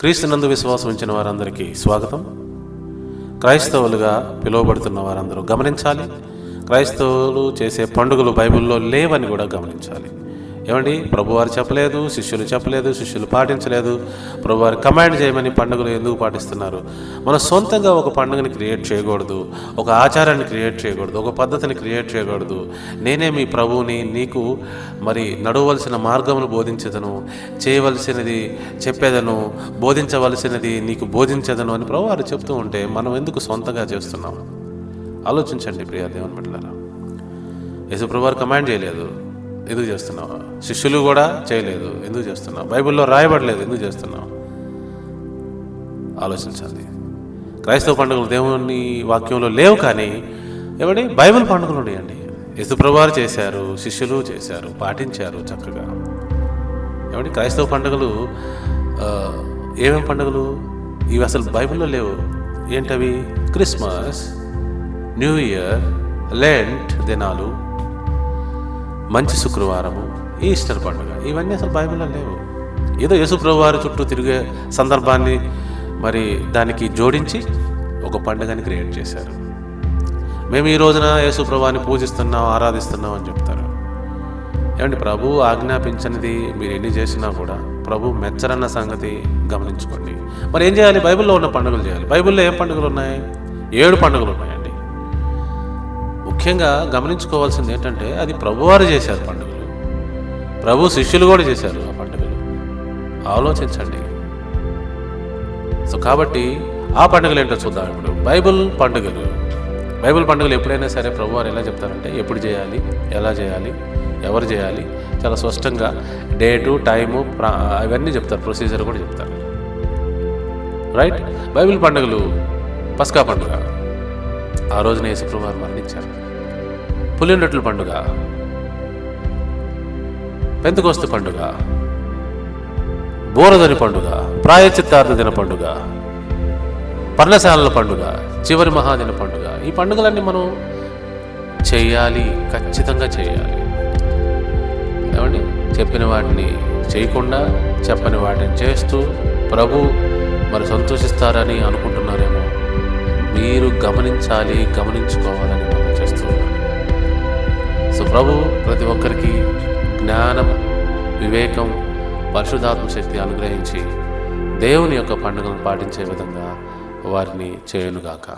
క్రీస్తునందు విశ్వాసం ఉంచిన వారందరికీ స్వాగతం. క్రైస్తవులుగా పిలువబడుతున్న వారందరూ గమనించాలి. క్రైస్తవులు చేసే పండుగలు బైబిల్లో లేవని కూడా గమనించాలి. ఏమండి? ప్రభువారు చెప్పలేదు శిష్యులు చెప్పలేదు శిష్యులు పాటించలేదు. ప్రభువారు కమాండ్ చేయమని పండుగలు ఎందుకు పాటిస్తున్నారు? మన సొంతంగా ఒక పండుగని క్రియేట్ చేయకూడదు ఒక ఆచారాన్ని క్రియేట్ చేయకూడదు ఒక పద్ధతిని క్రియేట్ చేయకూడదు. నేనే మీ ప్రభువుని నీకు మరి నడవలసిన మార్గమును బోధించదను చేయవలసినది చెప్పేదను బోధించవలసినది నీకు బోధించదను అని ప్రభువారు చెప్తూ ఉంటే మనం ఎందుకు సొంతంగా చేస్తున్నాం? ఆలోచించండి ప్రియా దేవుని బిడ్డలారా. యేసుప్రభు కమాండ్ చేయలేదు. ఎందుకు చేస్తున్నావు? శిష్యులు కూడా చేయలేదు. ఎందుకు చేస్తున్నావు? బైబిల్లో రాయబడలేదు. ఎందుకు చేస్తున్నావు? ఆలోచించాలి క్రైస్తవ పండుగలు దేవుని వాక్యంలో లేవు కానీ ఏమండి బైబిల్ పండుగలు ఉన్నాయండి. యేసుప్రభు చేశారు శిష్యులు చేశారు పాటించారు చక్కగా. ఏమండి క్రైస్తవ పండుగలు ఏమేమి ఏమేం పండుగలు? ఇవి అసలు బైబిల్లో లేవు. ఏంటవి? క్రిస్మస్ న్యూ ఇయర్ లెంట్ దినాలు. మంచి శుక్రవారము ఈస్టర్ పండుగ ఇవన్నీ అసలు బైబిల్లో లేవు. ఏదో యేసుప్రభు వారి చుట్టూ తిరిగే సందర్భాన్ని మరి దానికి జోడించి ఒక పండుగని క్రియేట్ చేశారు. మేము ఈ రోజున యేసుప్రభాని పూజిస్తున్నాం ఆరాధిస్తున్నాం అని చెప్తారు. ఏమండి ప్రభు ఆజ్ఞాపించనిది మీరు ఎన్ని చేసినా కూడా ప్రభు మెచ్చరన్న సంగతి గమనించుకోండి. మరి ఏం చేయాలి? బైబిల్లో ఉన్న పండుగలు చేయాలి. బైబిల్లో ఏం పండుగలు ఉన్నాయి? ఏడు పండుగలు ఉన్నాయి. ముఖ్యంగా గమనించుకోవాల్సింది ఏంటంటే అది ప్రభువారు చేశారు పండుగలు. ప్రభు శిష్యులు కూడా చేశారు ఆ పండుగలు. ఆలోచించండి. సో కాబట్టి ఆ పండుగలు ఏంటో చూద్దాం ఇప్పుడు. బైబిల్ పండుగలు. బైబిల్ పండుగలు ఎప్పుడైనా సరే ప్రభువారు ఎలా చెప్తారంటే ఎప్పుడు చేయాలి ఎలా చేయాలి ఎవరు చేయాలి చాలా స్పష్టంగా డేటు టైము అవన్నీ చెప్తారు. ప్రొసీజర్ కూడా చెప్తారు. రైట్? బైబిల్ పండుగలు పస్కా పండుగ. ఆ రోజున యేసుప్రభు వారు మరణించారు. పులినొట్ల పండుగ పెంతకోస్తు పండుగ బోరదని పండుగ ప్రాయచిత్తార్థ దిన పండుగ పర్ణశాలల పండుగ చివరి మహాదిన పండుగ. ఈ పండుగలన్నీ మనం చేయాలి ఖచ్చితంగా చేయాలి. ఏమండి? చెప్పిన వాటిని చేయకుండా చెప్పని వాటిని చేస్తూ ప్రభు మరి సంతోషిస్తారని అనుకుంటున్నారేమో. మీరు గమనించాలి గమనించుకోవాలని మనం సో ప్రభు ప్రతి ఒక్కరికి జ్ఞానం వివేకం పరిశుధాత్మ శక్తి అనుగ్రహించి దేవుని యొక్క పండుగను పాటించే విధంగా వారిని చేయునుగాక.